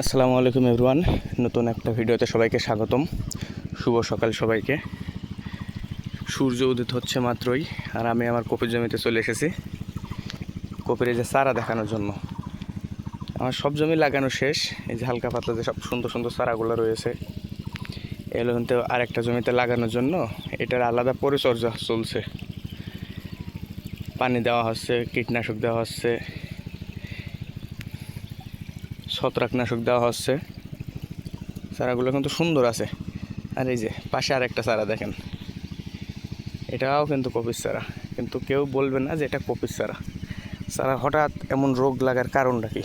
আসসালামু আলাইকুম এভরিওয়ান। নতুন একটা ভিডিওতে সবাইকে স্বাগতম। শুভ সকাল সবাইকে। সূর্য উদিত হচ্ছে মাত্রই, আর আমি আমার কপির জমিতে চলে এসেছি। কপির যে চারা দেখানোর জন্য। আমার সব জমি লাগানো শেষ, এই যে হালকা পাতলা যে সব সুন্দর সুন্দর চারাগুলো রয়েছে। এগুলো কিন্তু আরেকটা জমিতে লাগানোর জন্য। এটার আলাদা পরিচর্যা চলছে। পানি দেওয়া হচ্ছে, কীটনাশক দেওয়া হচ্ছে। ছত্রাকনাশক দেওয়া হচ্ছে। চারাগুলো কিন্তু সুন্দর আছে। আর এই যে পাশে আর একটা চারা দেখেন। এটাও কিন্তু কপির চারা। কিন্তু কেউ বলবে না যে এটা কপির চারা। চারা হঠাৎ এমন রোগ লাগার কারণটা কি?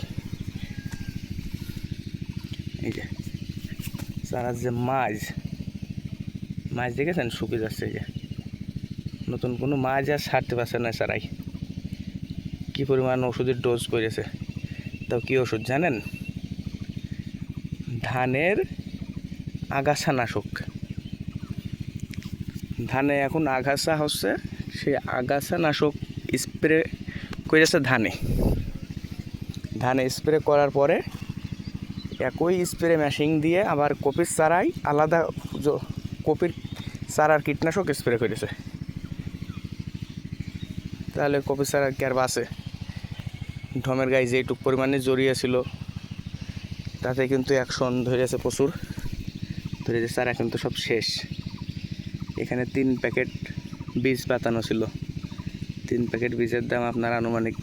এই যে, চারার যে মাছ মাছ দেখেছেন? শুকিয়ে যাচ্ছে যে। নতুন কোনো মাছ আর ছাড়তে পারছে না চারাই। কী পরিমাণ ওষুধের ডোজ করেছে। তাও কী ওষুধ জানেন? ধানের আগাছা নাশক। ধানে এখন আগাছা হচ্ছে, সেই আগাছা নাশক স্প্রে করেছে ধানে। ধানে স্প্রে করার পরে একই স্প্রে মেশিন দিয়ে আবার কপির চারাই আলাদা কপির চারার কীটনাশক স্প্রে করেছে তাহলে কপির চারা কি আর বাসে ঢমের গায়ে যেটুক পরিমাণে জড়িয়েছিল তাতে কিন্তু অ্যাকশন ধরেছে প্রচুর। ধরে ধরেছে চারা কিন্তু সব শেষ। এখানে তিন প্যাকেট বীজ পাতানো ছিল। তিন প্যাকেট বীজের দাম আপনার আনুমানিক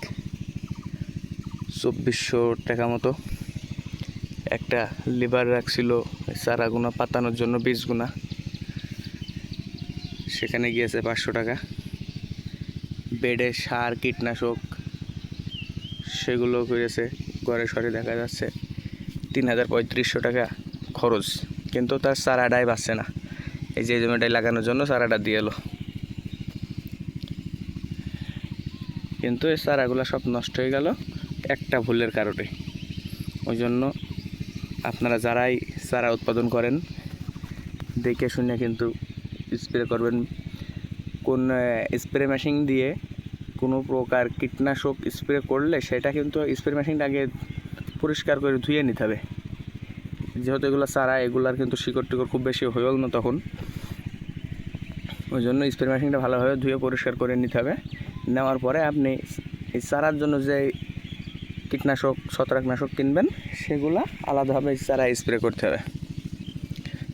চব্বিশশো টাকা মতো। একটা লিভার রাখছিল চারাগুনা পাতানোর জন্য বীজগুনা সেখানে গিয়েছে পাঁচশো টাকা। বেডে সার, কীটনাশক, সেগুলো করেছে, ঘরে সরে দেখা যাচ্ছে। তিন হাজার পঁয়ত্রিশশো টাকা খরচ। কিন্তু তার চারাটাই বাঁচছে না। এই যে জমিটাই লাগানোর জন্য চারাটা দিয়ে এলো। কিন্তু এই চারাগুলো সব নষ্ট হয়ে গেল একটা ভুলের কারণে। ওই জন্য আপনারা যারাই চারা উৎপাদন করেন, দেখে শুনে কিন্তু স্প্রে করবেন। কোন স্প্রে মেশিন দিয়ে কোনো প্রকার কীটনাশক স্প্রে করলে সেটা কিন্তু স্প্রে মেশিনটা আগে পরিষ্কার করে ধুয়ে নিতে হবে। যেহেতু এগুলো চারা, এগুলার কিন্তু শিকড় টিকড় খুব বেশি হয়েও না তখন। ওই জন্য স্প্রে মেশিনটা ভালোভাবে ধুয়ে পরিষ্কার করে নিতে হবে। নেওয়ার পরে আপনি এই চারার জন্য যে কীটনাশক, ছত্রাকনাশক কিনবেন, সেগুলা আলাদাভাবে চারা স্প্রে করতে হবে।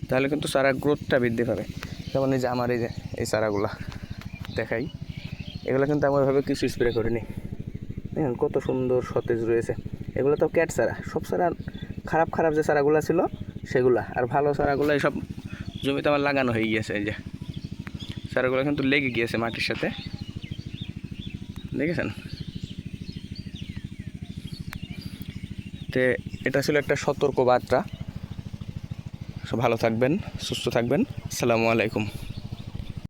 তাহলে কিন্তু চারার গ্রোথটা বৃদ্ধি পাবে। যেমন এই যে আমার এই যে, এই চারাগুলা দেখাই। এগুলো কিন্তু আমি ওইভাবে কিছু স্প্রে করিনি। দেখেন কত সুন্দর সতেজ রয়েছে। এগুলো তো ক্যাট চারা। সব চারা খারাপ খারাপ যে চারাগুলো ছিল, সেগুলা। আর ভালো চারাগুলো এইসব জমিতে আমার লাগানো হয়ে গিয়েছে, এই যে। চারাগুলো কিন্তু লেগে গিয়েছে মাটির সাথে। দেখেছেন? তে এটা ছিল একটা সতর্ক বার্তা ভালো থাকবেন, সুস্থ থাকবেন। আসসালামু আলাইকুম।